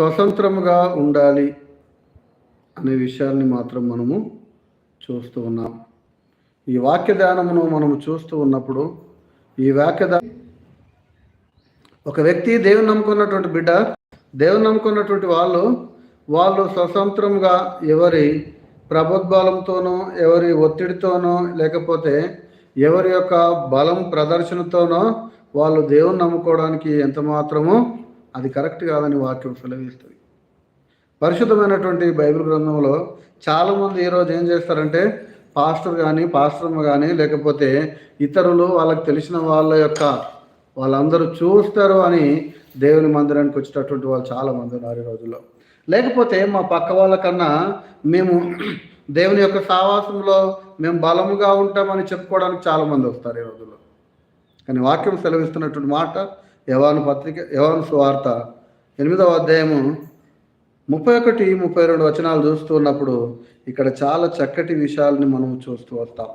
స్వతంత్రముగా ఉండాలి అనే విషయాన్ని మాత్రం మనము చూస్తూ ఉన్నాం. ఈ వాక్యదానమును మనము చూస్తూ ఉన్నప్పుడు ఈ వాక్యదానం ఒక వ్యక్తి దేవుని నమ్ముకున్నటువంటి బిడ్డ దేవుని నమ్ముకున్నటువంటి వాళ్ళు వాళ్ళు స్వతంత్రంగా ఎవరి ప్రభుత్వాలంతోనో ఎవరి ఒత్తిడితోనో లేకపోతే ఎవరి యొక్క బలం ప్రదర్శనతోనో వాళ్ళు దేవుని నమ్ముకోవడానికి ఎంత మాత్రమో అది కరెక్ట్ కాదని వాక్యం సెలవిస్తుంది. పరిశుద్ధమైనటువంటి బైబిల్ గ్రంథంలో చాలామంది ఈరోజు ఏం చేస్తారంటే పాస్టర్ కానీ పాస్టర్మ కానీ లేకపోతే ఇతరులు వాళ్ళకి తెలిసిన వాళ్ళ యొక్క వాళ్ళందరూ చూస్తారు అని దేవుని మందిరానికి వచ్చేటటువంటి వాళ్ళు చాలామంది ఉన్నారు ఈ రోజుల్లో. లేకపోతే మా పక్క వాళ్ళకన్నా మేము దేవుని యొక్క సావాసంలో మేము బలముగా ఉంటామని చెప్పుకోవడానికి చాలామంది వస్తారు ఈ రోజుల్లో. కానీ వాక్యం సెలవిస్తున్నటువంటి మాట యవాను పత్రిక యవాను సువార్త ఎనిమిదవ అధ్యాయము ముప్పై ఒకటి ముప్పై రెండు వచనాలు చూస్తూ ఉన్నప్పుడు ఇక్కడ చాలా చక్కటి విషయాలని మనం చూస్తూ వస్తాం.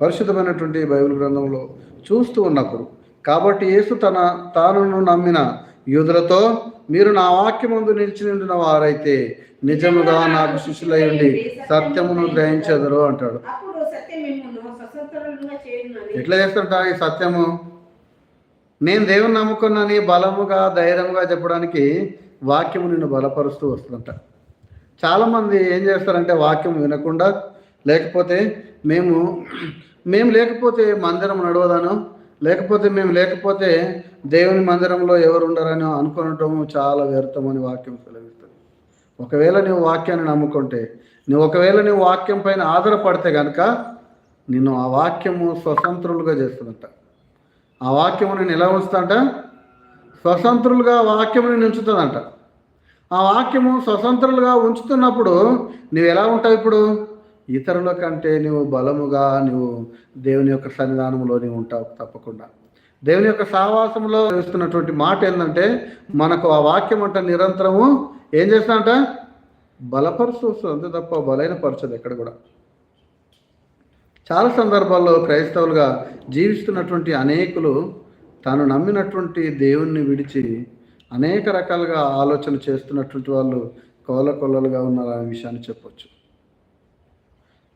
పరిశుద్ధమైనటువంటి బైబిల్ గ్రంథంలో చూస్తూ ఉన్నప్పుడు కాబట్టి యేసు తన తానును నమ్మిన యూదులతో మీరు నా వాక్యమందు నిలిచి ఉండిన వారైతే నిజముగా నాకు శిష్యులై ఉండి సత్యమును గ్రహించెదరు అంటాడు. ఎట్లా చేస్తుంటా ఈ సత్యము? నేను దేవుని నమ్ముకున్నాని బలముగా ధైర్యంగా చెప్పడానికి వాక్యము నిన్ను బలపరుస్తూ వస్తుందంట. చాలామంది ఏం చేస్తారంటే వాక్యం వినకుండా లేకపోతే మేము మేము లేకపోతే మందిరం నడవదాను లేకపోతే మేము లేకపోతే దేవుని మందిరంలో ఎవరు ఉండరని అనుకోవటం చాలా వ్యర్థమని వాక్యం సెలవిస్తుంది. ఒకవేళ నువ్వు వాక్యాన్ని నమ్ముకుంటే నువ్వు ఒకవేళ నువ్వు వాక్యం పైన ఆధారపడితే కనుక నిన్ను ఆ వాక్యము స్వతంత్రులుగా చేస్తుందంట. ఆ వాక్యము నేను ఎలా ఉంచుతాంట స్వతంత్రులుగా వాక్యము నేను ఉంచుతుందంట ఆ వాక్యము స్వతంత్రులుగా ఉంచుతున్నప్పుడు నువ్వు ఎలా ఉంటావు ఇప్పుడు? ఇతరుల కంటే నువ్వు బలముగా నువ్వు దేవుని యొక్క సన్నిధానంలో నీవు ఉంటావు తప్పకుండా. దేవుని యొక్క సావాసంలో చేస్తున్నటువంటి మాట ఏంటంటే మనకు ఆ వాక్యం అంట నిరంతరము ఏం చేస్తానంట బలపరుస్తూ వస్తుంది. అంతే తప్ప బలైన పరచదు ఎక్కడ కూడా. చాలా సందర్భాల్లో క్రైస్తవులుగా జీవిస్తున్నటువంటి అనేకులు తాను నమ్మినటువంటి దేవుణ్ణి విడిచి అనేక రకాలుగా ఆలోచన చేస్తున్నటువంటి వాళ్ళు కోల కొల్లలుగా ఉన్నారు అనే విషయాన్ని చెప్పొచ్చు.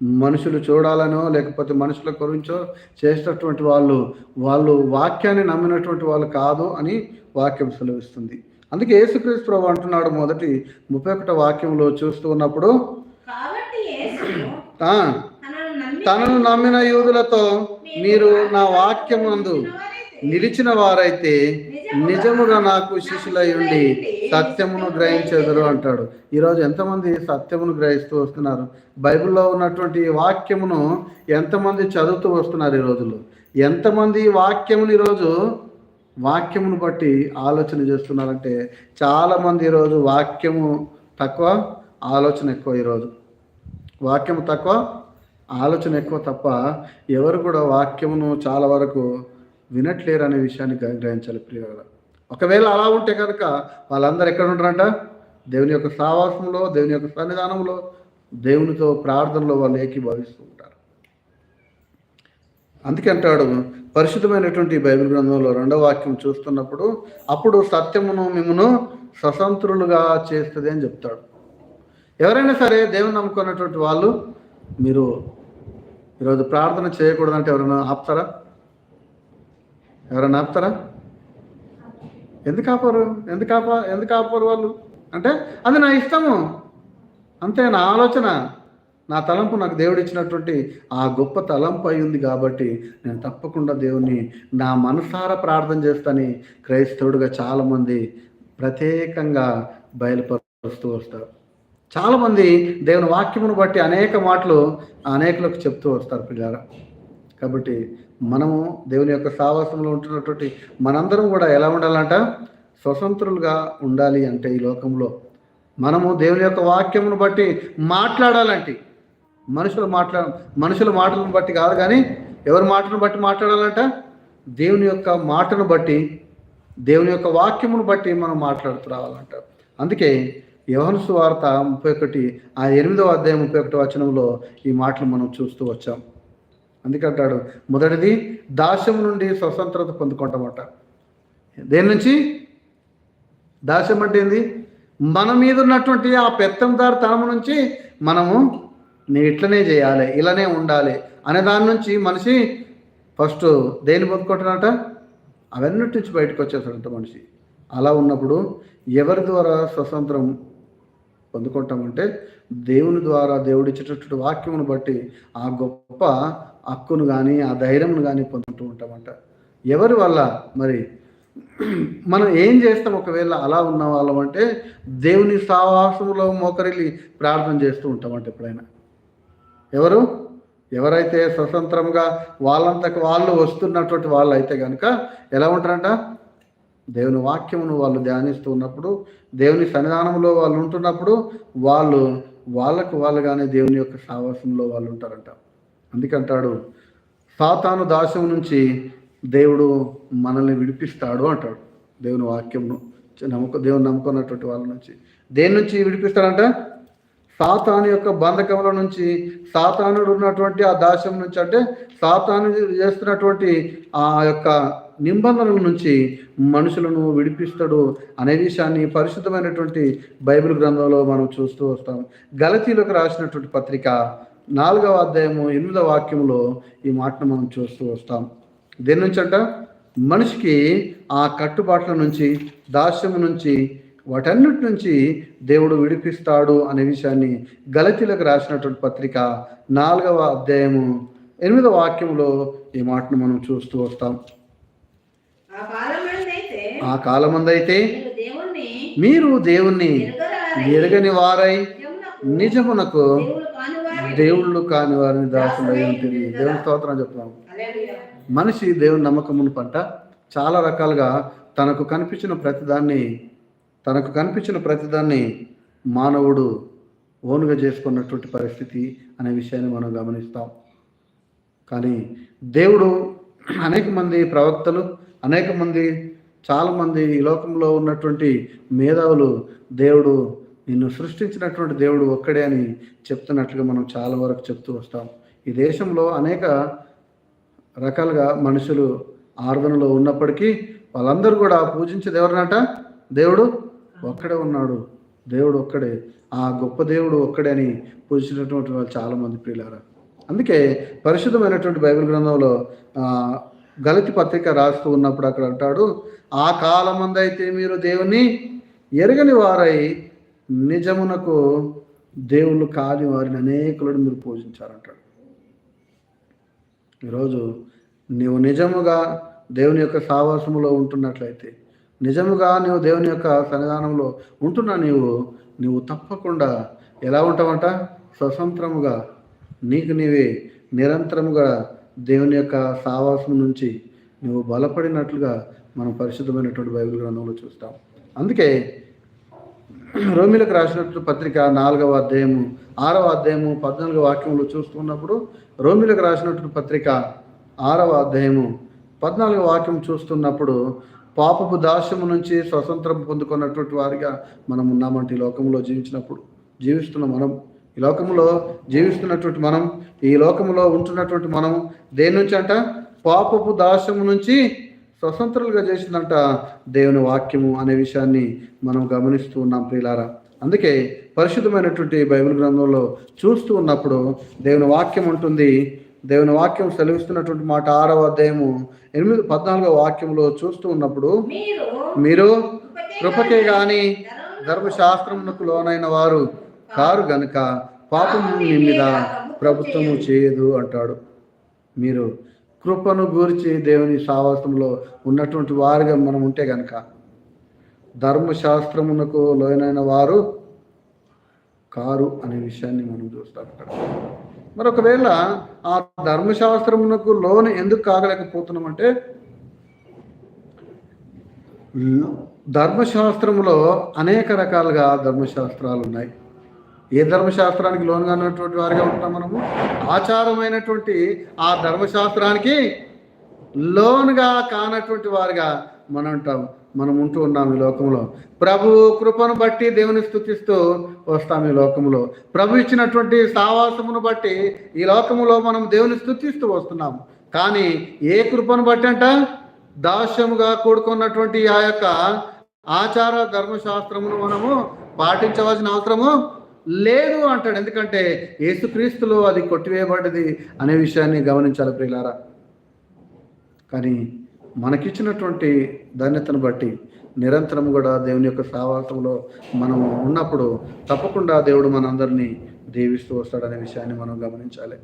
మనుషులు చూడాలనో లేకపోతే మనుషుల గురించో చేసేటటువంటి వాళ్ళు వాళ్ళు వాక్యాన్ని నమ్మినటువంటి వాళ్ళు కాదు అని వాక్యం సెలవిస్తుంది. అందుకే యేసుక్రీస్తు ప్రభు అంటున్నాడు మొదటి ముప్పై ఒకటో వాక్యంలో చూస్తూ ఉన్నప్పుడు తనను నమ్మిన యూదులతో మీరు నా వాక్యమందు నిలిచిన వారైతే నిజముగా నాకు శిష్యులై ఉండి సత్యమును గ్రహించెదరు అంటాడు. ఈరోజు ఎంతమంది సత్యమును గ్రహిస్తూ వస్తున్నారు? బైబిల్లో ఉన్నటువంటి వాక్యమును ఎంతమంది చదువుతూ వస్తున్నారు ఈ రోజుల్లో? ఎంతమంది వాక్యమును ఈరోజు వాక్యమును బట్టి ఆలోచన చేస్తున్నారంటే చాలామంది ఈరోజు వాక్యము తక్కువ ఆలోచన ఎక్కువ ఈరోజు. వాక్యము తక్కువ ఆలోచన ఎక్కువ తప్ప ఎవరు కూడా వాక్యమును చాలా వరకు వినట్లేరు అనే విషయాన్ని గ్రహించాలి ప్రియుల ఒకవేళ అలా ఉంటే కనుక వాళ్ళందరూ ఎక్కడ ఉంటారంట? దేవుని యొక్క సావాసంలో దేవుని యొక్క సన్నిధానంలో దేవునితో ప్రార్థనలో వాళ్ళు ఏకీభవిస్తూ ఉంటారు. అందుకే అంటాడు పరిశుద్ధమైనటువంటి బైబిల్ గ్రంథంలో రెండవ వాక్యం చూస్తున్నప్పుడు అప్పుడు సత్యమును మిమ్మను స్వతంత్రులుగా చేస్తుంది అని చెప్తాడు. ఎవరైనా సరే దేవుని నమ్ముకున్నటువంటి వాళ్ళు మీరు ఈరోజు ప్రార్థన చేయకూడదంటే ఎవరైనా ఆపుతారా? ఎవరైనా ఆపుతారా? ఎందుకు ఆపరు? ఎందుకు ఆప? ఎందుకు ఆపరు వాళ్ళు? అంటే అది నా ఇష్టము. అంతే నా ఆలోచన. నా తలంపు నాకు దేవుడు ఇచ్చినటువంటి ఆ గొప్ప తలంపు అయి ఉంది కాబట్టి నేను తప్పకుండా దేవుని నా మనసారా ప్రార్థన చేస్తాని క్రైస్తవుడిగా చాలామంది ప్రత్యేకంగా బయలుపరుస్తూ వస్తారు. చాలామంది దేవుని వాక్యమును బట్టి అనేక మాటలు అనేకులకు చెప్తూ వస్తారు పిల్లారా కాబట్టి మనము దేవుని యొక్క సావాసంలో ఉంటున్నటువంటి మనందరం కూడా ఎలా ఉండాలంట? స్వతంత్రులుగా ఉండాలి అంటే ఈ లోకంలో. మనము దేవుని యొక్క వాక్యమును బట్టి మాట్లాడాలంటే. మనుషులు మాట్లా మనుషుల మాటలను బట్టి కాదు కానీ ఎవరి మాటను బట్టి మాట్లాడాలంట? దేవుని యొక్క మాటను బట్టి దేవుని యొక్క వాక్యమును బట్టి మనం మాట్లాడుతూ రావాలంట. అందుకే యోహను సువార్త ముప్పై ఒకటి ఆ ఎనిమిదవ అధ్యాయం ముప్పై ఒకటి వచనంలో ఈ మాటలు మనం చూస్తూ వచ్చాం. అందుకంటాడు మొదటిది దాస్యం నుండి స్వతంత్రత పొందుకుంటామట దేని నుంచి? దాస్యం అంటే ఏంది? మన మీద ఉన్నటువంటి ఆ పెత్తందారు తనము నుంచి మనము నేను ఇట్లనే చేయాలి ఇలానే ఉండాలి అనే దాని నుంచి మనిషి ఫస్ట్ దేన్ని పొందుకుంటున్నట అవన్నిటి నుంచి బయటకు వచ్చేస్తాడంట మనిషి. అలా ఉన్నప్పుడు ఎవరి ద్వారా స్వతంత్రం పొందుకుంటామంటే దేవుని ద్వారా దేవుడు ఇచ్చేటటువంటి వాక్యమును బట్టి ఆ గొప్ప హక్కును కానీ ఆ ధైర్యమును కానీ పొందుతూ ఉంటామంట. ఎవరి వల్ల? మరి మనం ఏం చేస్తాం? ఒకవేళ అలా ఉన్న వాళ్ళం అంటే దేవుని సావాసంలో మోకరిల్లి ప్రార్థన చేస్తూ ఉంటామంట ఎప్పుడైనా. ఎవరు? ఎవరైతే స్వతంత్రంగా వాళ్ళంతకు వాళ్ళు వస్తున్నటువంటి వాళ్ళు అయితే కనుక ఎలా ఉంటారంట? దేవుని వాక్యమును వాళ్ళు ధ్యానిస్తూ ఉన్నప్పుడు దేవుని సన్నిధానంలో వాళ్ళు ఉంటున్నప్పుడు వాళ్ళు వాళ్ళకు వాళ్ళుగానే దేవుని యొక్క సావాసంలో వాళ్ళు ఉంటారంట. అందుకంటాడు సాతాను దాసం నుంచి దేవుడు మనల్ని విడిపిస్తాడు అంటాడు దేవుని వాక్యమును నమ్మక దేవుని నమ్ముకున్నటువంటి వాళ్ళ నుంచి. దేని నుంచి విడిపిస్తాడంట? సాతాను యొక్క బంధకముల నుంచి సాతానుడు ఉన్నటువంటి ఆ దాశం నుంచి. అంటే సాతాను చేస్తున్నటువంటి ఆ యొక్క నిబంధనల నుంచి మనుషులను విడిపిస్తాడు అనే విషయాన్ని పరిశుద్ధమైనటువంటి బైబిల్ గ్రంథంలో మనం చూస్తూ వస్తాం. గలతీలకు రాసినటువంటి పత్రిక నాలుగవ అధ్యాయము ఎనిమిదవ వాక్యంలో ఈ మాటను మనం చూస్తూ వస్తాం. దేని నుంచి అంట? మనిషికి ఆ కట్టుబాట్ల నుంచి దాస్యము నుంచి వాటన్నిటి నుంచి దేవుడు విడిపిస్తాడు అనే విషయాన్ని గలతీలకు రాసినటువంటి పత్రిక నాలుగవ అధ్యాయము ఎనిమిదవ వాక్యంలో ఈ మాటను మనం చూస్తూ వస్తాం. ఆ కాలమందైతే మీరు దేవుణ్ణి ఎరగని వారై నిజమునకు దేవుళ్ళు కాని వారిని దాసులై ఉంటుంది దేవుని స్తోత్రం చెప్తున్నాం. మనిషి దేవుని నమ్మకమును పంట చాలా రకాలుగా తనకు కనిపించిన ప్రతిదాన్ని తనకు కనిపించిన ప్రతిదాన్ని మానవుడు ఓనుగా చేసుకున్నటువంటి పరిస్థితి అనే విషయాన్ని మనం గమనిస్తాం. కానీ దేవుడు అనేక మంది ప్రవక్తలు అనేక మంది చాలామంది ఈ లోకంలో ఉన్నటువంటి మేధావులు దేవుడు నిన్ను సృష్టించినటువంటి దేవుడు ఒక్కడే అని చెప్తున్నట్లుగా మనం చాలా వరకు చెప్తూ వస్తాం. ఈ దేశంలో అనేక రకాలుగా మనుషులు ఆరాధనలో ఉన్నప్పటికీ వాళ్ళందరూ కూడా పూజించేది ఎవరినట? దేవుడు ఒక్కడే ఉన్నాడు. దేవుడు ఒక్కడే. ఆ గొప్ప దేవుడు ఒక్కడే అని పూజించినటువంటి వాళ్ళు చాలామంది ప్రియులారా. అందుకే పరిశుద్ధమైనటువంటి బైబిల్ గ్రంథంలో గలతి పత్రిక రాస్తూ ఉన్నప్పుడు అక్కడ అంటాడు ఆ కాలమందైతే మీరు దేవుని ఎరగని వారై నిజమునకు దేవుళ్ళు కాని వారిని అనేకులను మీరు పూజించారంటాడు. ఈరోజు నీవు నిజముగా దేవుని యొక్క సావాసములో ఉంటున్నట్లయితే నిజముగా నీవు దేవుని యొక్క సన్నిధానంలో ఉంటున్నా నీవు నీవు తప్పకుండా ఎలా ఉంటావంట? స్వతంత్రముగా నీకు నీవే నిరంతరముగా దేవుని యొక్క సావాసం నుంచి నువ్వు బలపడినట్లుగా మనం పరిశుద్ధమైనటువంటి బైబిల్ గ్రంథంలో చూస్తాం. అందుకే రోమిలకు రాసినటువంటి పత్రిక నాలుగవ అధ్యాయము ఆరవ అధ్యాయము పద్నాలుగవ వాక్యంలో చూస్తున్నప్పుడు రోమిలకు రాసినటువంటి పత్రిక ఆరవ అధ్యాయము పద్నాలుగవ వాక్యం చూస్తున్నప్పుడు పాపపు దాస్యము నుంచి స్వతంత్రం పొందుకున్నటువంటి వారిగా మనం ఉన్నామంటే ఈ లోకంలో జీవించినప్పుడు జీవిస్తున్న మనం. ఈ లోకంలో జీవిస్తున్నటువంటి మనం ఈ లోకంలో ఉంటున్నటువంటి మనం దేని నుంచి అంట? పాపపు దాస్యము నుంచి స్వతంత్రులుగా చేసిందంట దేవుని వాక్యము అనే విషయాన్ని మనం గమనిస్తూ ఉన్నాం ప్రియులారా. అందుకే పరిశుద్ధమైనటువంటి బైబిల్ గ్రంథంలో చూస్తూ ఉన్నప్పుడు దేవుని వాక్యం ఉంటుంది. దేవుని వాక్యం సెలవిస్తున్నటువంటి మాట ఆరవ అధ్యాయము ఎనిమిది పద్నాలుగో వాక్యంలో చూస్తూ ఉన్నప్పుడు మీరు కృపకే గాని ధర్మశాస్త్రమునకు లోనైన వారు. కారు గనుక పాపము మీ మీద ప్రభుత్వము చేయదు అంటాడు. మీరు కృపను గూర్చి దేవుని సావాసంలో ఉన్నటువంటి వారిగా మనం ఉంటే గనక ధర్మశాస్త్రమునకు లోనైన వారు కారు అనే విషయాన్ని మనం చూస్తాం ఇక్కడ మరి ఒకవేళ ఆ ధర్మశాస్త్రమునకు లోను ఎందుకు కాగలేకపోతున్నామంటే ధర్మశాస్త్రములో అనేక రకాలుగా ధర్మశాస్త్రాలు ఉన్నాయి. ఏ ధర్మశాస్త్రానికి లోనుగా ఉన్నటువంటి వారిగా ఉంటాం మనము? ఆచారమైనటువంటి ఆ ధర్మశాస్త్రానికి లోనుగా కానటువంటి వారిగా మనం ఉంటాం మనం ఉంటూ ఉన్నాం ఈ లోకంలో. ప్రభు కృపను బట్టి దేవుని స్థుతిస్తూ వస్తాం ఈ లోకంలో. ప్రభు ఇచ్చినటువంటి సావాసమును బట్టి ఈ లోకములో మనం దేవుని స్థుతిస్తూ వస్తున్నాం. కానీ ఏ కృపను బట్టి అంట? దాస్యముగా కూడుకున్నటువంటి ఆ యొక్క ఆచార ధర్మశాస్త్రమును మనము పాటించవలసిన అవసరము లేదు అంటాడు. ఎందుకంటే యేసుక్రీస్తులో అది కొట్టివేయబడ్డది అనే విషయాన్ని గమనించాలి ప్రియులారా. కానీ మనకిచ్చినటువంటి ధన్యతను బట్టి నిరంతరం కూడా దేవుని యొక్క సావాసంలో మనం ఉన్నప్పుడు తప్పకుండా దేవుడు మనందరినీ దీవిస్తూ వస్తాడనే విషయాన్ని మనం గమనించాలి.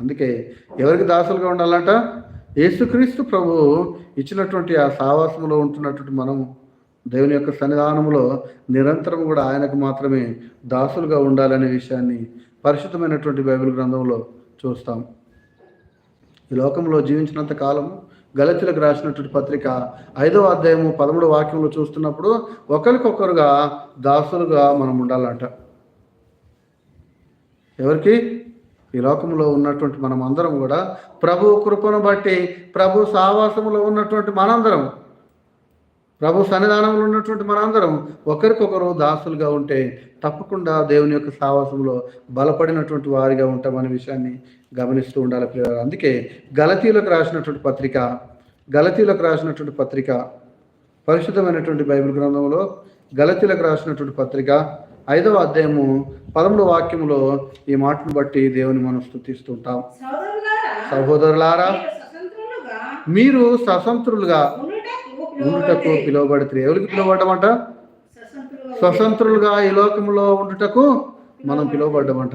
అందుకే ఎవరికి దాసులుగా ఉండాలంట? యేసుక్రీస్తు ప్రభు ఇచ్చినటువంటి ఆ సావాసంలో ఉంటున్నటువంటి మనం దేవుని యొక్క సన్నిధానంలో నిరంతరం కూడా ఆయనకు మాత్రమే దాసులుగా ఉండాలనే విషయాన్ని పరిశుద్ధమైనటువంటి బైబిల్ గ్రంథంలో చూస్తాం. ఈ లోకంలో జీవించినంత కాలం గలతులకు రాసినటువంటి పత్రిక ఐదవ అధ్యాయము పదమూడు వాక్యంలో చూస్తున్నప్పుడు ఒకరికొకరుగా దాసులుగా మనం ఉండాలంట. ఎవరికి? ఈ లోకంలో ఉన్నటువంటి మనం అందరం కూడా ప్రభు కృపను బట్టి ప్రభు సావాసములో ఉన్నటువంటి మనందరం ప్రభు సన్నిధానంలో ఉన్నటువంటి మనందరం ఒకరికొకరు దాసులుగా ఉంటే తప్పకుండా దేవుని యొక్క సావాసంలో బలపడినటువంటి వారిగా ఉంటామనే విషయాన్ని గమనిస్తూ ఉండాలి ప్రియులారా. అందుకే గలతీలకు రాసినటువంటి పత్రిక గలతీలకు రాసినటువంటి పత్రిక పరిశుద్ధమైనటువంటి బైబిల్ గ్రంథంలో గలతీలకు రాసినటువంటి పత్రిక ఐదవ అధ్యాయము పదమూడు వాక్యములో ఈ మాటను బట్టి దేవుని మనం సోదరులారా సహోదరులారా మీరు స్వతంత్రులుగా ఉండుటకు ఉండుటకు పిలువబడితే ఎవరికి పిలువబడ్డమంట? స్వతంత్రులుగా ఈ లోకంలో ఉండుటకు మనం పిలువబడ్డమంట.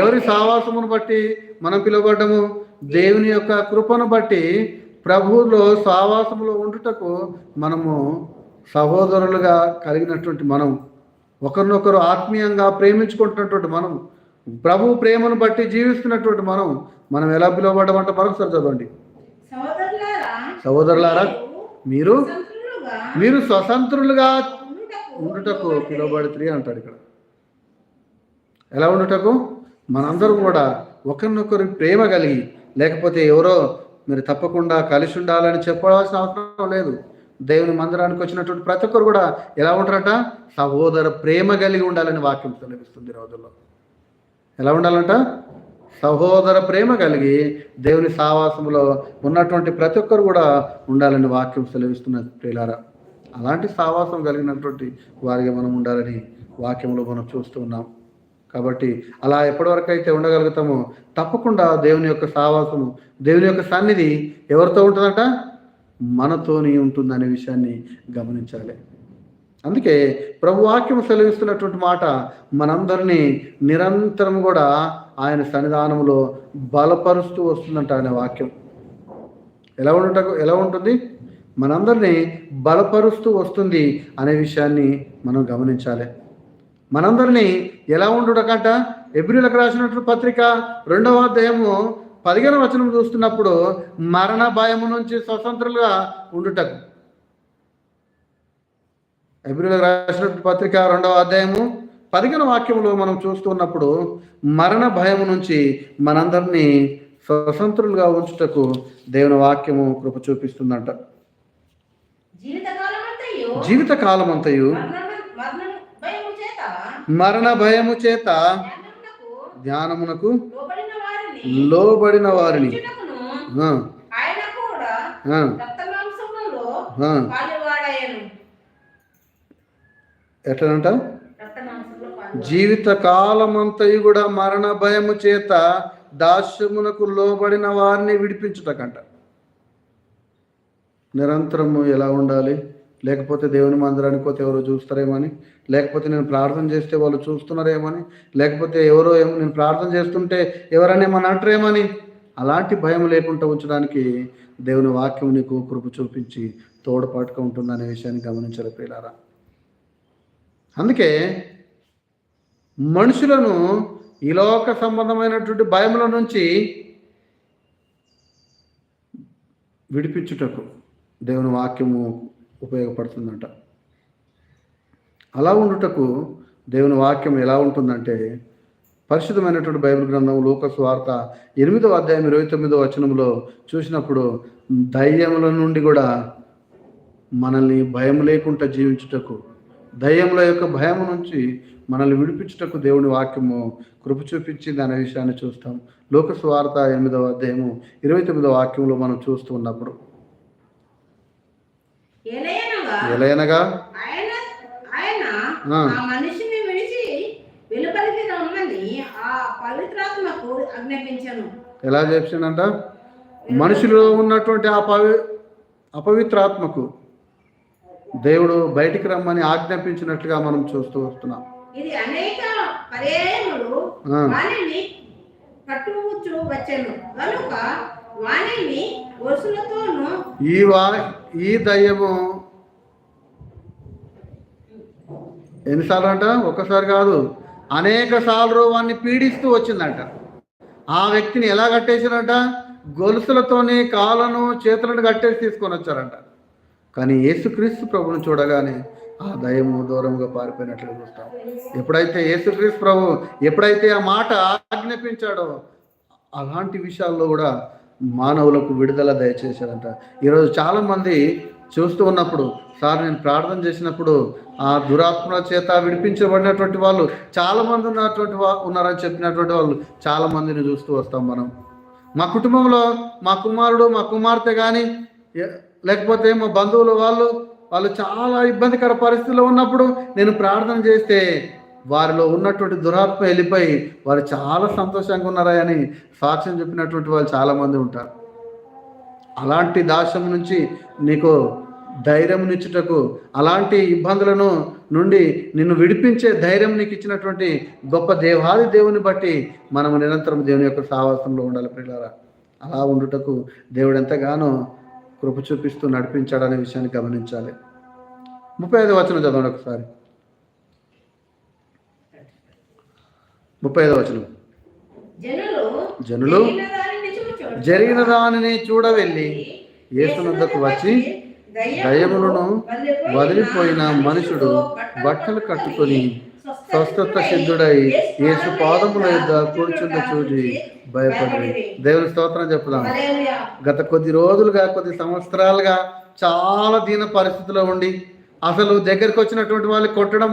ఎవరి సావాసమును బట్టి మనం పిలువబడ్డము? దేవుని యొక్క కృపను బట్టి ప్రభువులో సావాసములో ఉండుటకు మనము సహోదరులుగా కలిగినటువంటి మనం ఒకరినొకరు ఆత్మీయంగా ప్రేమించుకుంటున్నటువంటి మనం ప్రభు ప్రేమను బట్టి జీవిస్తున్నటువంటి మనం మనం ఎలా పిలువబడ్డమంట మరొకసారి చదవండి. సహోదరులారా మీరు? మీరు స్వతంత్రులుగా ఉండుటకు ఉండుటకు పిలువబడితే అంటాడు ఇక్కడ. ఎలా ఉండుటకు? మనందరం కూడా ఒకరినొకరు ప్రేమ కలిగి లేకపోతే ఎవరో మీరు తప్పకుండా కలిసి ఉండాలని చెప్పవలసిన అవసరం లేదు. దేవుని మందిరానికి వచ్చినటువంటి ప్రతి ఒక్కరు కూడా ఎలా ఉంటారట? సహోదర ప్రేమ కలిగి ఉండాలని వాక్యం తెలిపిస్తుంది రోజుల్లో. ఎలా ఉండాలంట? సహోదర ప్రేమ కలిగి దేవుని సావాసంలో ఉన్నటువంటి ప్రతి ఒక్కరు కూడా ఉండాలని వాక్యం సెలవిస్తున్నది ప్రియులారా. అలాంటి సావాసం కలిగినటువంటి వారిగా మనం ఉండాలని వాక్యంలో మనం చూస్తూ ఉన్నాం. కాబట్టి అలా ఎప్పటివరకు అయితే ఉండగలుగుతామో తప్పకుండా దేవుని యొక్క సావాసము దేవుని యొక్క సన్నిధి ఎవరితో ఉంటుందంట? మనతోని ఉంటుందనే విషయాన్ని గమనించాలి. అందుకే ప్రభు వాక్యం సెలవిస్తున్నటువంటి మాట మనందరినీ నిరంతరం కూడా ఆయన సన్నిధానంలో బలపరుస్తూ వస్తుందంట ఆయన వాక్యం. ఎలా ఉండటకు ఎలా ఉంటుంది? మనందరినీ బలపరుస్తూ వస్తుంది అనే విషయాన్ని మనం గమనించాలి. మనందరినీ ఎలా ఉండుటకంట? ఎబ్రిలకు రాసినటువంటి పత్రిక రెండవ అధ్యాయము పదిహేను వచనం చూస్తున్నప్పుడు మరణ భయము నుంచి స్వతంత్రులుగా ఉండుటకు. ఎబ్రిలకు రాసినటువంటి పత్రిక రెండవ అధ్యాయము. పదిహేను వాక్యంలో మనం చూస్తున్నప్పుడు మరణ భయము నుంచి మనందరినీ స్వతంత్రులుగా ఉంచుటకు దేవుని వాక్యము కృప చూపిస్తుందంట. జీవిత కాలం అంతయు మరణ భయము చేత ధ్యానమునకు లోబడిన వారిని లోబడిన వారిని ఉంచుటకును ఆ, ఆయన కూడా ఆ, రక్తమాంసములలో ఆ. పాలువాడాయను ఎట్లనంట జీవిత కాలమంతయు కూడా మరణ భయము చేత దాస్యమునకు లోబడిన వారిని విడిపించుటకంట. నిరంతరము ఎలా ఉండాలి? లేకపోతే దేవుని మందిరానికి పోతే ఎవరో చూస్తారేమని లేకపోతే నేను ప్రార్థన చేస్తే వాళ్ళు చూస్తున్నారేమని లేకపోతే ఎవరో ఏమో నేను ప్రార్థన చేస్తుంటే ఎవరైనా ఏమని అంటారేమని అలాంటి భయం లేకుండా ఉంచడానికి దేవుని వాక్యం నీకు కృప చూపించి తోడ్పాటుగా ఉంటుందనే విషయాన్ని గమనించాలి ప్రియులారా. అందుకే మనుషులను ఈ లోక సంబంధమైనటువంటి భయముల నుంచి విడిపించుటకు దేవుని వాక్యము ఉపయోగపడుతుందంట. అలా ఉండుటకు దేవుని వాక్యం ఎలా ఉంటుందంటే పరిశుద్ధమైనటువంటి బైబిల్ గ్రంథం లోకస్ వార్త ఎనిమిదవ అధ్యాయం ఇరవై తొమ్మిదో వచనంలో చూసినప్పుడు ధైర్యముల నుండి కూడా మనల్ని భయం లేకుండా జీవించుటకు దయ్యముల యొక్క భయము నుంచి మనల్ని విడిపించుటకు దేవుని వాక్యము కృప చూపించింది అనే విషయాన్ని చూస్తాం. లోకస్ వార్త ఎనిమిదవ అధ్యాయము ఇరవై తొమ్మిదవ వాక్యంలో మనం చూస్తూ ఉన్నప్పుడు. ఎలయనగా ఎలా చెప్పిందంట మనుషులో ఉన్నటువంటి ఆ పవి అపవిత్రాత్మకు. దేవుడు బయటికి రమ్మని ఆజ్ఞాపించినట్లుగా మనం చూస్తూ వస్తున్నాం. ఇది అనేక పర్యాయములు. వాణిని పట్టువచ్చు వచ్చెను. కనుక వాణిని వరుసలతోనూ ఈ వా ఈ దయ్యము ఎన్నిసార్లు అంట ఒక్కసారి కాదు. అనేక సార్లు వాడిని పీడిస్తూ వచ్చిందంట. ఆ వ్యక్తిని ఎలా కట్టేసారంట గొలుసులతోని కాళ్ళను చేతులను కట్టేసి తీసుకొని వచ్చారంట. కానీ యేసుక్రీస్తు ప్రభును చూడగానే ఆ దయము దూరంగా పారిపోయినట్లు చూస్తాం. ఎప్పుడైతే యేసుక్రీస్తు ప్రభు ఎప్పుడైతే ఆ మాట ఆజ్ఞాపించాడో అలాంటి విషయాల్లో కూడా మానవులకు విడుదల దయచేశాడంట. ఈరోజు చాలామంది చూస్తూ ఉన్నప్పుడు సార్ నేను ప్రార్థన చేసినప్పుడు ఆ దురాత్మల చేత విడిపించబడినటువంటి వాళ్ళు చాలామంది ఉన్నటువంటి వా ఉన్నారని చెప్పినటువంటి వాళ్ళు చాలామందిని చూస్తూ వస్తాం మనం. మా కుటుంబంలో మా కుమారుడు మా కుమార్తె కానీ లేకపోతే మా బంధువులు వాళ్ళు వాళ్ళు చాలా ఇబ్బందికర పరిస్థితుల్లో ఉన్నప్పుడు నేను ప్రార్థన చేస్తే వారిలో ఉన్నటువంటి దురాత్మ వెళ్ళిపోయి వారు చాలా సంతోషంగా ఉన్నారా అని సాక్ష్యం చెప్పినటువంటి వాళ్ళు చాలామంది ఉంటారు. అలాంటి దాశం నుంచి నీకు ధైర్యం అలాంటి ఇబ్బందులను నుండి నిన్ను విడిపించే ధైర్యం నీకు ఇచ్చినటువంటి గొప్ప దేవాది దేవుని బట్టి మనము నిరంతరం దేవుని యొక్క సావాసంలో ఉండాలి పిల్లరా అలా ఉండుటకు దేవుడు ఎంతగానో కృప చూపిస్తూ నడిపించాడనే విషయాన్ని గమనించాలి. ముప్పై ఐదు వచనం చదవండి ఒకసారి. ముప్పై ఐదు వచనం. జనులు జరిగిన దానిని చూడవెళ్ళి యేసునద్దకు వచ్చి దయ్యములను వదిలిపోయిన మనుషుడు బట్టలు కట్టుకొని స్వస్థత సిద్ధుడై యేసు పాదముల యొద్ద చూసి భయపడి దేవుని స్తోత్రం చెప్పుదాం. గత కొద్ది రోజులుగా కొద్ది సంవత్సరాలుగా చాలా దీన పరిస్థితిలో ఉండి అసలు దగ్గరికి వచ్చినటువంటి వాళ్ళు కొట్టడం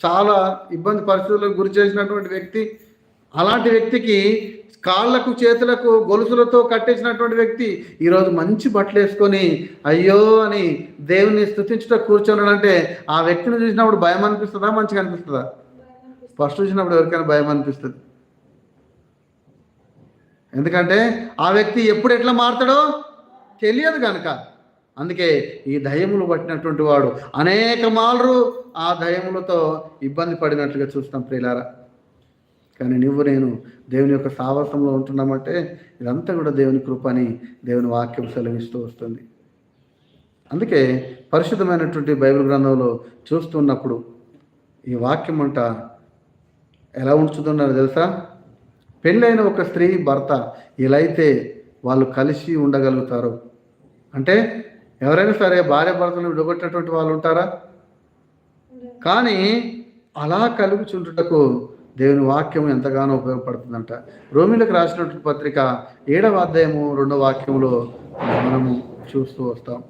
చాలా ఇబ్బంది పరిస్థితులకు గురి చేసినటువంటి వ్యక్తి అలాంటి వ్యక్తికి కాళ్ళకు చేతులకు గొలుసులతో కట్టేసినటువంటి వ్యక్తి ఈరోజు మంచి బట్టలు వేసుకొని అయ్యో అని దేవుని స్థుతించుట కూర్చోనంటే ఆ వ్యక్తిని చూసినప్పుడు భయం అనిపిస్తుందా? మంచిగా అనిపిస్తుందా? ఫస్ట్ చూసినప్పుడు ఎవరికైనా భయం అనిపిస్తుంది. ఎందుకంటే ఆ వ్యక్తి ఎప్పుడు ఎట్లా మారుతాడో తెలియదు కనుక అందుకే ఈ దయములు పట్టినటువంటి వాడు అనేక మాలరు ఆ దయములతో ఇబ్బంది పడినట్లుగా చూస్తాం ప్రియులారా. కానీ నువ్వు నేను దేవుని యొక్క సావాసంలో ఉంటున్నామంటే ఇదంతా కూడా దేవుని కృపని దేవుని వాక్యం సెలవిస్తూ వస్తుంది. అందుకే పరిశుద్ధమైనటువంటి బైబిల్ గ్రంథంలో చూస్తున్నప్పుడు ఈ వాక్యం అంట ఎలా ఉంచుతున్నారు తెలుసా? పెళ్ళైన ఒక స్త్రీ భర్త ఇలా అయితే వాళ్ళు కలిసి ఉండగలుగుతారు అంటే ఎవరైనా సరే భార్య భర్తలు విడగొట్టేటువంటి వాళ్ళు ఉంటారా? కానీ అలా కలుగుచుంటుటకు దేవుని వాక్యం ఎంతగానో ఉపయోగపడుతుందంట. రోమిలకు రాసినటువంటి పత్రిక ఏడవ అధ్యాయము రెండవ వాక్యంలో మనము చూస్తూ వస్తాం.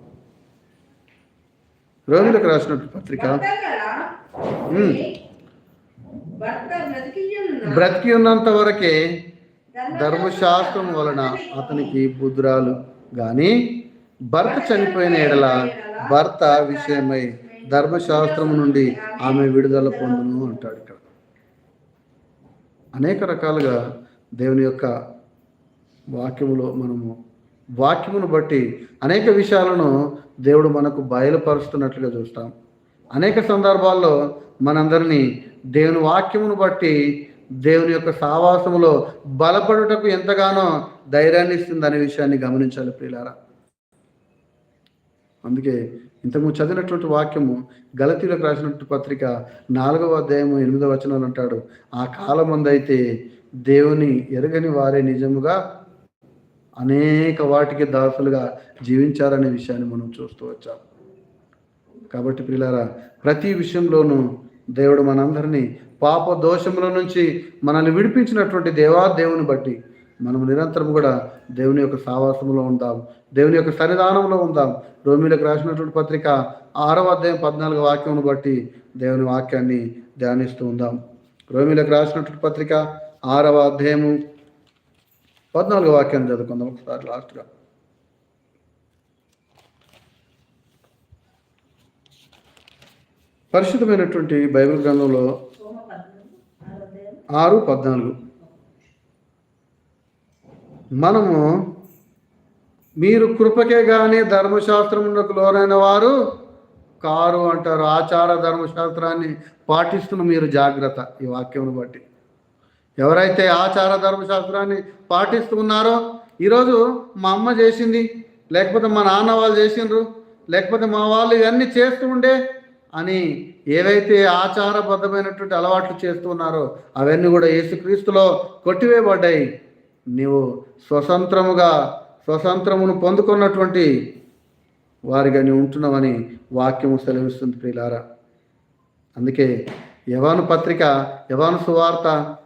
రోమిలకు రాసినటువంటి పత్రిక. బ్రతికి ఉన్నంత వరకే ధర్మశాస్త్రం వలన అతనికి బుద్ధురాలు. గాని భర్త చనిపోయిన ఎడల భర్త విషయమై ధర్మశాస్త్రం నుండి ఆమె విడుదల పొందును అంటాడు ఇక్కడ. అనేక రకాలుగా దేవుని యొక్క వాక్యములో మనము వాక్యమును బట్టి అనేక విషయాలను దేవుడు మనకు బయలుపరుస్తున్నట్లుగా చూస్తాం. అనేక సందర్భాల్లో మనందరినీ దేవుని వాక్యమును బట్టి దేవుని యొక్క సావాసములో బలపడుటకు ఎంతగానో ధైర్యాన్ని ఇస్తుంది అనే విషయాన్ని గమనించాలి ప్రియులారా. అందుకే ఇంతకు చదివినటువంటి వాక్యము గలతీలకు రాసినటువంటి పత్రిక నాలుగవ అధ్యాయము ఎనిమిదవ వచనాలు అంటాడు. ఆ కాలం అయితే దేవుని ఎరగని వారే నిజముగా అనేక వాటికి దాసులుగా జీవించారనే విషయాన్ని మనం చూస్తూ వచ్చాం. కాబట్టి ప్రియులారా ప్రతి విషయంలోనూ దేవుడు మనందరినీ పాప దోషముల నుంచి మనల్ని విడిపించినటువంటి దేవా దేవుని బట్టి మనం నిరంతరం కూడా దేవుని యొక్క సావాసంలో ఉందాం. దేవుని యొక్క సన్నిధానంలో ఉందాం. రోమిలకు రాసినటువంటి పత్రిక ఆరవ అధ్యాయం పద్నాలుగు వాక్యమును బట్టి దేవుని వాక్యాన్ని ధ్యానిస్తూ ఉందాం. రోమిలకు రాసినటువంటి పత్రిక ఆరవ అధ్యాయము పద్నాలుగు వాక్యాన్ని చదువుకుందాం ఒకసారి లాస్ట్గా. పరిశుద్ధమైనటువంటి బైబిల్ గ్రంథంలో ఆరు పద్నాలుగు. మనము మీరు కృపకే కానీ ధర్మశాస్త్రమునకు లోనైన వారు కారు అంటారు. ఆచార ధర్మశాస్త్రాన్ని పాటిస్తున్న మీరు జాగ్రత్త ఈ వాక్యం బట్టి. ఎవరైతే ఆచార ధర్మశాస్త్రాన్ని పాటిస్తూ ఉన్నారో ఈరోజు మా అమ్మ చేసింది లేకపోతే మా నాన్న వాళ్ళు చేసిండ్రు లేకపోతే మా వాళ్ళు ఇవన్నీ చేస్తూ ఉండే అని ఏవైతే ఆచారబద్ధమైనటువంటి అలవాట్లు చేస్తూ ఉన్నారో అవన్నీ కూడా యేసుక్రీస్తులో కొట్టివేయబడ్డాయి. నీవు స్వతంత్రముగా స్వతంత్రమును పొందుకున్నటువంటి వారిగా నీవు ఉంటున్నామని వాక్యము సెలవిస్తుంది ప్రియులారా. అందుకే యవాను పత్రిక యవాను సువార్త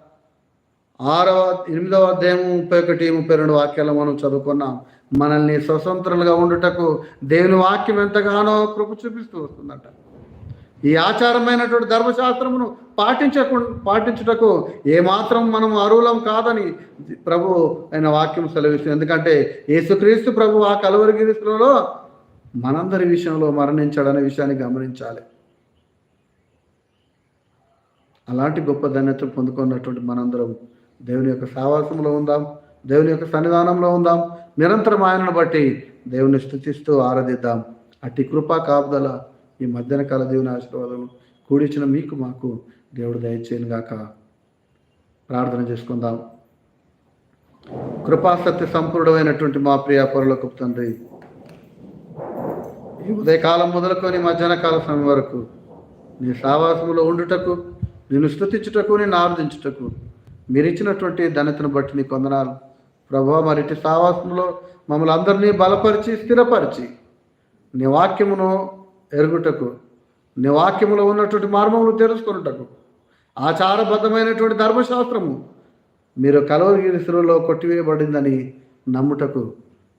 ఆరవ ఎనిమిదవ అధ్యాయం ముప్పై ఒకటి ముప్పై రెండు వాక్యాలు మనం చదువుకున్నాం. మనల్ని స్వతంత్రులుగా ఉండుటకు దేవుని వాక్యం ఎంతగానో కృప చూపిస్తూ వస్తుందట. ఈ ఆచారమైనటువంటి ధర్మశాస్త్రమును పాటించకు పాటించుటకు ఏమాత్రం మనం అరువులం కాదని ప్రభు ఆయన వాక్యం సెలవిస్తుంది. ఎందుకంటే యేసుక్రీస్తు ప్రభు ఆ కలవరిగిరిలో మనందరి విషయంలో మరణించాడనే విషయాన్ని గమనించాలి. అలాంటి గొప్ప ధన్యత పొందుకున్నటువంటి మనందరం దేవుని యొక్క సావాసంలో ఉందాం దేవుని యొక్క సన్నిధానంలో ఉందాం. నిరంతరం ఆయనను బట్టి దేవుని స్థుతిస్తూ ఆరాధిద్దాం. అట్టి కృపా కాపుదల ఈ మధ్యాహ్న కాల దేవుని ఆశీర్వాదం కూడిచిన మీకు మాకు దేవుడు దయచేయను గాక. ప్రార్థన చేసుకుందాం. కృపాసత్య సంపూర్ణమైనటువంటి మా ప్రియ పరులకు తండ్రి ఈ ఉదయకాలం మొదలుకొని మధ్యాహ్న కాల సమయం వరకు నీ సావాసములో ఉండుటకు నిన్ను స్థుతించుటకు నేను ఆరాధించుటకు మీరు ఇచ్చినటువంటి ధన్యతను బట్టి నీ కొందనాలు ప్రభు మరిటి సావాసంలో మమ్మల్ని అందరినీ బలపరిచి స్థిరపరిచి నీ వాక్యమును ఎరుగుటకు నీ వాక్యములో ఉన్నటువంటి మార్మములు తెలుసుకొనుటకు ఆచారబద్ధమైనటువంటి ధర్మశాస్త్రము మీరు కలవగిరి శిలువలో కొట్టివేయబడిందని నమ్ముటకు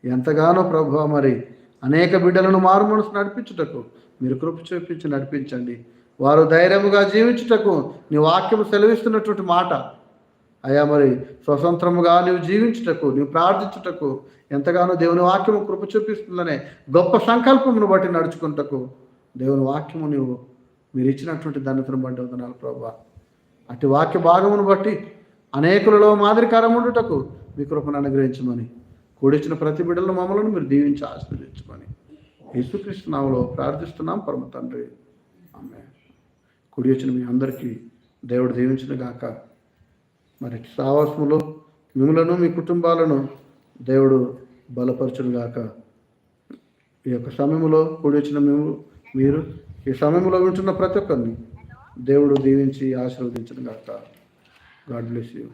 ఎంతగానో ప్రభు మరి అనేక బిడ్డలను మారుమనసు నడిపించుటకు మీరు కృప చూపించి నడిపించండి. వారు ధైర్యముగా జీవించుటకు నీ వాక్యము సెలవిస్తున్నటువంటి మాట అయ్యా మరి స్వతంత్రముగా నీవు జీవించుటకు నీవు ప్రార్థించుటకు ఎంతగానో దేవుని వాక్యము కృప చూపిస్తుందనే గొప్ప సంకల్పమును బట్టి నడుచుకుంటకు దేవుని వాక్యము నీవు మీరు ఇచ్చినటువంటి ధన్యతను బట్టి వందనాలు ప్రభా. అటు వాక్య భాగమును బట్టి అనేకులలో మాదిరికరం ఉండుటకు మీ కృపను అనుగ్రహించమని కూడిచిన ప్రతి బిడ్డలను మమ్మల్ని మీరు దీవించి ఆశీర్వదించమని. యేసుకృష్ణనామలో ప్రార్థిస్తున్నాం పరమ తండ్రి. ఆమె కుడి వచ్చిన మీ అందరికీ దేవుడు దీవించిన గాక. మరి సావాసములో మిమ్మలను మీ కుటుంబాలను దేవుడు బలపరచునుగాక. ఈ యొక్క సమయంలో కూడి వచ్చిన మేము మీరు ఈ సమయంలో వింటున్న ప్రతి ఒక్కరిని దేవుడు దీవించి ఆశీర్వదించను గాక గాడ్ బ్లెస్ యూ.